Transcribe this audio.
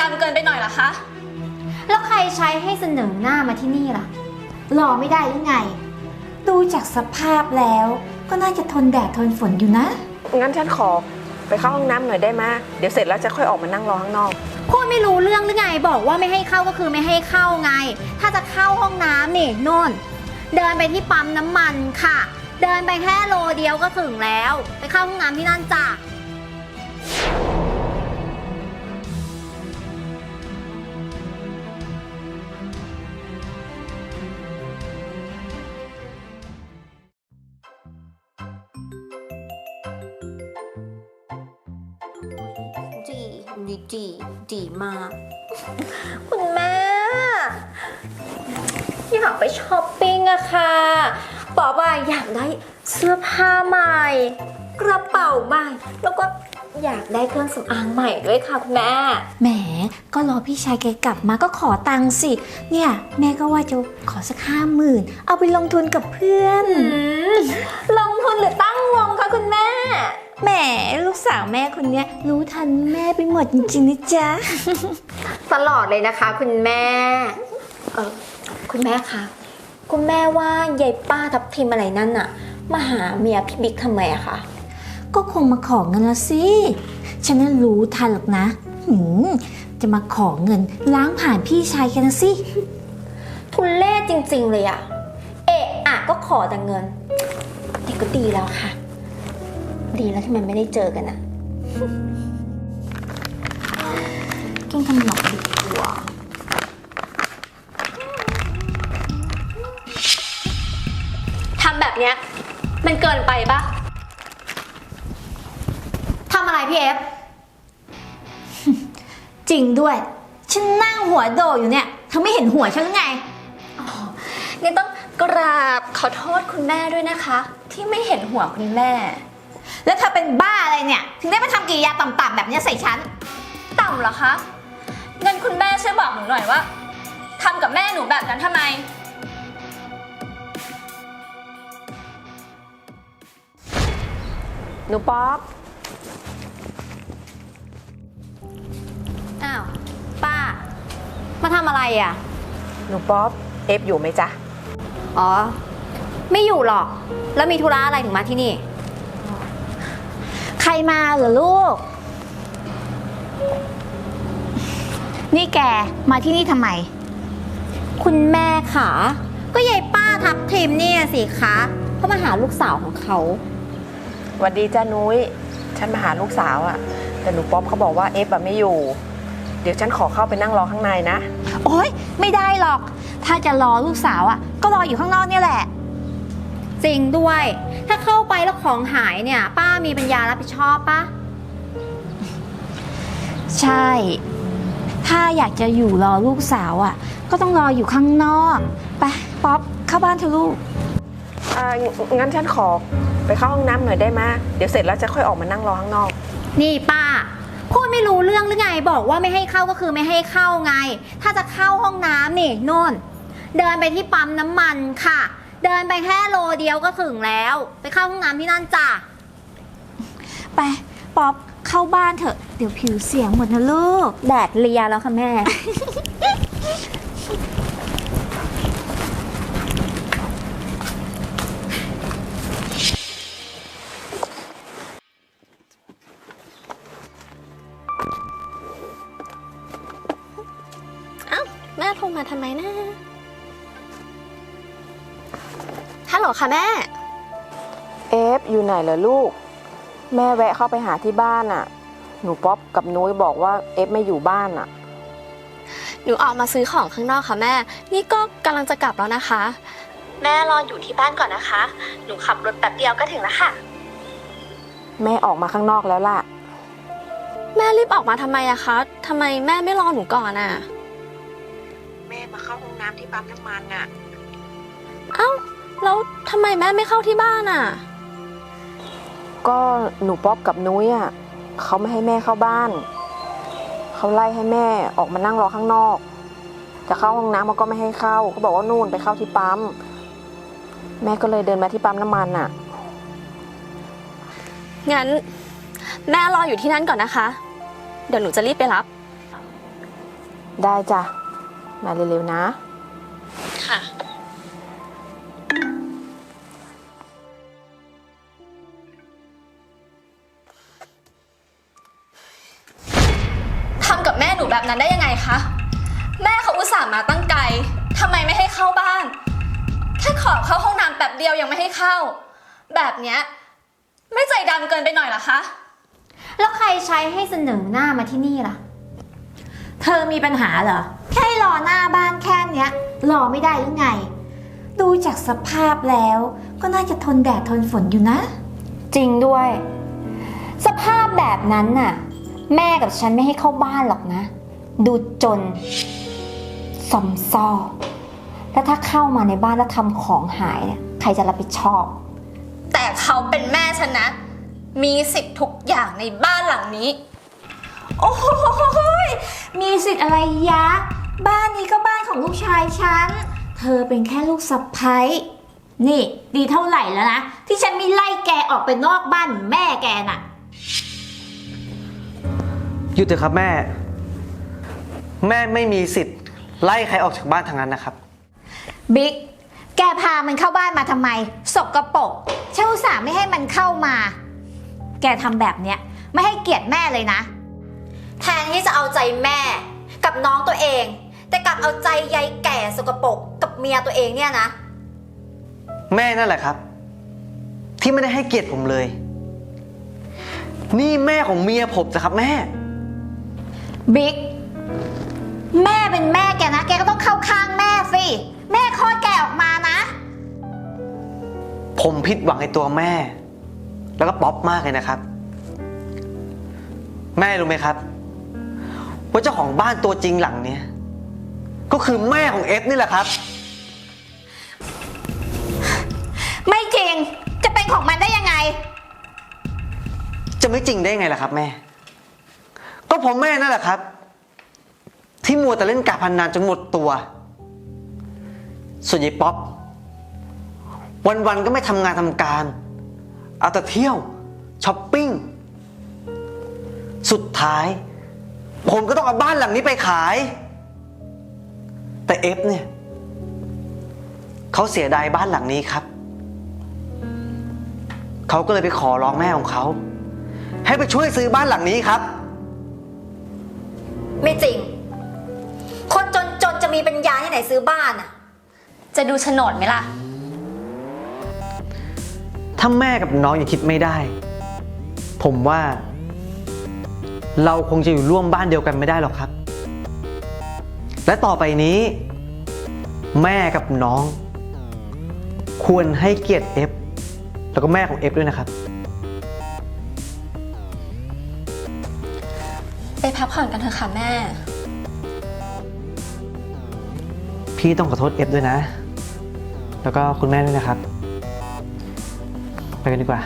ดำเกินไปหน่อยเหรอคะ แล้วใครใช้ให้เสนอหน้ามาที่นี่ล่ะรอไม่ได้หรือไง ดูจากสภาพแล้วก็น่าจะทนแดดทนฝนอยู่นะ งั้นฉันขอไปเข้าห้องน้ำหน่อยได้ไหมเดี๋ยวเสร็จแล้วจะค่อยออกมานั่งรอข้างนอก พูดไม่รู้เรื่องหรือไง บอกว่าไม่ให้เข้าก็คือไม่ให้เข้าไง ถ้าจะเข้าห้องน้ำนี่โน่น เดินไปที่ปั๊มน้ำมันค่ะ เดินไปแค่โลเดียวก็ถึงแล้ว ไปเข้าห้องน้ำที่นั่นจ้ะ ดีดีดีดีมาก คุณแม่ อยากไปช้อปปิ้งอะค่ะบอกว่าอยากได้เสื้อผ้าใหม่ กระเป๋าใหม่ แล้วก็อยากได้เครื่องสำอางใหม่ด้วยค่ะคุณแม่ แหม ก็รอพี่ชายแกกลับมาก็ขอตังค์สิ เนี่ย แม่ก็ว่าจะขอสักห้าหมื่นเอาไปลงทุนกับเพื่อน ลงทุนหรือตั้งวงคะคุณแม่ แหมลูกสาวแม่คนเนี้ยรู้ทันแม่ไปหมดจริงๆนะจ๊ะ ตลอดเลยนะคะ คุณแม่เออคุณแม่คะคุณแม่ว่ายายป้าทับทิมอะไรนั่นน่ะมาหาเมียพี่บิ๊กทำไมอะคะก็คงมาขอเงินละสิ ฉันน่ะรู้ทันหรอกนะหืมจะมาขอเงินล้างผ่านพี่ชายกันนะสิ ทุนเล่จริงๆเลยอะเอะอะก็ขอแต่เงินแต่ก็ดีแล้วค่ะ ดีแล้วที่มันไม่ได้เจอกันอะกินขนมดีกว่าทำแบบเนี้ย มันเกินไปปะทำอะไรพี่เอฟ จริงด้วย ฉันนั่งหัวโดดอยู่เนี่ยเธอไม่เห็นหัวฉันหรือไง งั้นต้องกราบขอโทษคุณแม่ด้วยนะคะ ที่ไม่เห็นหัวคุณแม่ แล้วเธอเป็นบ้าอะไรเนี่ย ถึงได้มาทำกิริยาต่ำๆแบบเนี้ยใส่ฉัน ต่ำเหรอคะเงินคุณแม่ช่วยบอกหนูหน่อยว่าทำกับแม่หนูแบบนั้นทำไม หนูป๊อปอ้าว ป้า มาทำอะไรอะ หนูป๊อปเอฟอยู่ไหมจ๊ะ อ๋อ ไม่อยู่หรอก แล้วมีธุระอะไรถึงมาที่นี่ใค รมาเหรอลูก นี่แกมาที่นี่ทำไม คุณแม่ค่ะ ก็ยายป้าทับทิมเนี่ยสิคะเขามาหาลูกสาวของเขา หวัสดีจ้านุ้ย ฉันมาหาลูกสาวอะแต่หนูป๊อปเขาบอกว่าเอฟอะไม่อยู่ เดี๋ยวฉันขอเข้าไปนั่งรอข้างในนะ โอ๊ย ไม่ได้หรอก ถ้าจะรอลูกสาวอะ ก็รออยู่ข้างนอกเนี่ยแหละ จริงด้วย ถ้าเข้าไปแล้วของหายเนี่ย ป้ามีปัญญารับผิดชอบปะใช่ ถ้าอยากจะอยู่รอลูกสาวอะ ก็ต้องรออยู่ข้างนอก ไป ป๊อปเข้าบ้านเถอะลูก อ่างั้นฉันขอไปเข้าห้องน้ำหน่อยได้ไหมเดี๋ยวเสร็จแล้วจะค่อยออกมานั่งรอข้างนอก นี่ป้า พูดไม่รู้เรื่องหรือไง บอกว่าไม่ให้เข้าก็คือไม่ให้เข้าไง ถ้าจะเข้าห้องน้ำนี่โน่น เดินไปที่ปั๊มน้ำมันค่ะ เดินไปแค่โลเดียวก็ถึงแล้ว ไปเข้าห้องน้ำที่นั่นจ้ะ ไป ป๊อปเข้าบ้านเถอะ เดี๋ยวผิวเสียงหมดนะลูก แดดเลียแล้วค่ะแม่ เอ้า แม่โทรมาทำไมนะ ฮัลโหลค่ะแม่ เอฟอยู่ไหนเหรอลูก แม่แวะเข้าไปหาที่บ้านอะหนูป๊อปกับนุ้ยบอกว่าเอฟไม่อยู่บ้านอะหนูออกมาซื้อของข้างนอกค่ะแม่ นี่ก็กำลังจะกลับแล้วนะคะ แม่รออยู่ที่บ้านก่อนนะคะ หนูขับรถแป๊บเดียวก็ถึงแล้วค่ะ แม่ออกมาข้างนอกแล้วล่ะ แม่รีบออกมาทำไมอะคะทำไมแม่ไม่รอหนูก่อนอะแม่มาเข้าห้องน้ำที่ปั๊มน้ำมันอะเอ้า แล้วทำไมแม่ไม่เข้าที่บ้านอะก็หนูป๊อปกับนุ้ยอะเขาไม่ให้แม่เข้าบ้าน เขาไล่ให้แม่ออกมานั่งรอข้างนอก จะเข้าห้องน้ำมันก็ไม่ให้เข้าเขาบอกว่านู่นไปเข้าที่ปั๊ม แม่ก็เลยเดินมาที่ปั๊มน้ำมันอะงั้น แม่รออยู่ที่นั่นก่อนนะคะ เดี๋ยวหนูจะรีบไปรับ ได้จ้ะ มาเร็วๆนะ ค่ะ แม่หนูแบบนั้นได้ยังไงคะ แม่เขาอุตส่าห์มาตั้งไกลทำไมไม่ให้เข้าบ้าน แค่ขอเข้าห้องน้ำแป๊บเดียวยังไม่ให้เข้า แบบเนี้ยไม่ใจดำเกินไปหน่อยเหรอคะ แล้วใครใช้ให้เสนอหน้ามาที่นี่ล่ะ เธอมีปัญหาเหรอ แค่รอหน้าบ้านแค่เนี้ยรอไม่ได้หรือไง ดูจากสภาพแล้ว ก็น่าจะทนแดดทนฝนอยู่นะ จริงด้วย สภาพแบบนั้นน่ะ แม่กับฉันไม่ให้เข้าบ้านหรอกนะ ดูจนสมซอแล้วถ้าเข้ามาในบ้านแล้วทำของหายเนี่ยใครจะรับผิดชอบ แต่เขาเป็นแม่ฉันนะ มีสิทธิ์ทุกอย่างในบ้านหลังนี้ โอ้โหยมีสิทธิ์อะไรยะ บ้านนี้ก็บ้านของลูกชายฉัน เธอเป็นแค่ลูกสะใภ้นี่ดีเท่าไหร่แล้วนะ ที่ฉันไมีไล่แกออกไปนอกบ้านเหมือนแม่แกน่ะ หยุดเถอะครับแม่ แม่ไม่มีสิทธิ์ ไล่ใครออกจากบ้านทางนั้นนะครับ บิ๊ก แกพามันเข้าบ้านมาทำไม สกรปรกฉันอุตส่าห์ไม่ให้มันเข้ามา แกทำแบบเนี้ย ไม่ให้เกียรติแม่เลยนะ แทนที่จะเอาใจแม่กับน้องตัวเอง แต่กลับเอาใจยายแก่สกปรกกับเมียตัวเองเนี่ยนะ แม่นั่นแหละครับ ที่ไม่ได้ให้เกียรติผมเลย นี่แม่ของเมียผมนะครับแม่ บิ๊ก แม่เป็นแม่แกนะ แกก็ต้องเข้าข้างแม่สิ แม่คลอดแกออกมานะ ผมผิดหวังในตัวแม่ แล้วก็ป๊อปมากเลยนะครับ แม่รู้ไหมครับ ว่าเจ้าของบ้านตัวจริงหลังเนี้ยก็คือแม่ของเอฟนี่แหละครับ ไม่จริง จะเป็นของมันได้ยังไง จะไม่จริงได้ไงล่ะครับ แม่ ก็ผมแม่นั่นแหละครับ ที่มัวแต่เล่นการพนันจนหมดตัว ส่วนยายป๊อปวันๆก็ไม่ทำงานทำการ เอาแต่เที่ยวช้อปปิ้ง สุดท้าย ผมก็ต้องเอาบ้านหลังนี้ไปขาย แต่เอฟเนี่ยเขาเสียดายบ้านหลังนี้ครับ เขาก็เลยไปขอร้องแม่ของเขา ให้ไปช่วยซื้อบ้านหลังนี้ครับ ไม่จริง นซื้อบ้านอะจะดูโฉนดไหมล่ะ ถ้าแม่กับน้องยังคิดไม่ได้ ผมว่า เราคงจะอยู่ร่วมบ้านเดียวกันไม่ได้หรอกครับ และต่อไปนี้ แม่กับน้อง ควรให้เกียรติเอฟแล้วก็แม่ของเอฟด้วยนะครับ ไปพักผ่อนกันเถอะค่ะแม่ พี่ต้องขอโทษเอฟด้วยนะ แล้วก็คุณแม่ด้วยนะครับ ไปกันดีกว่า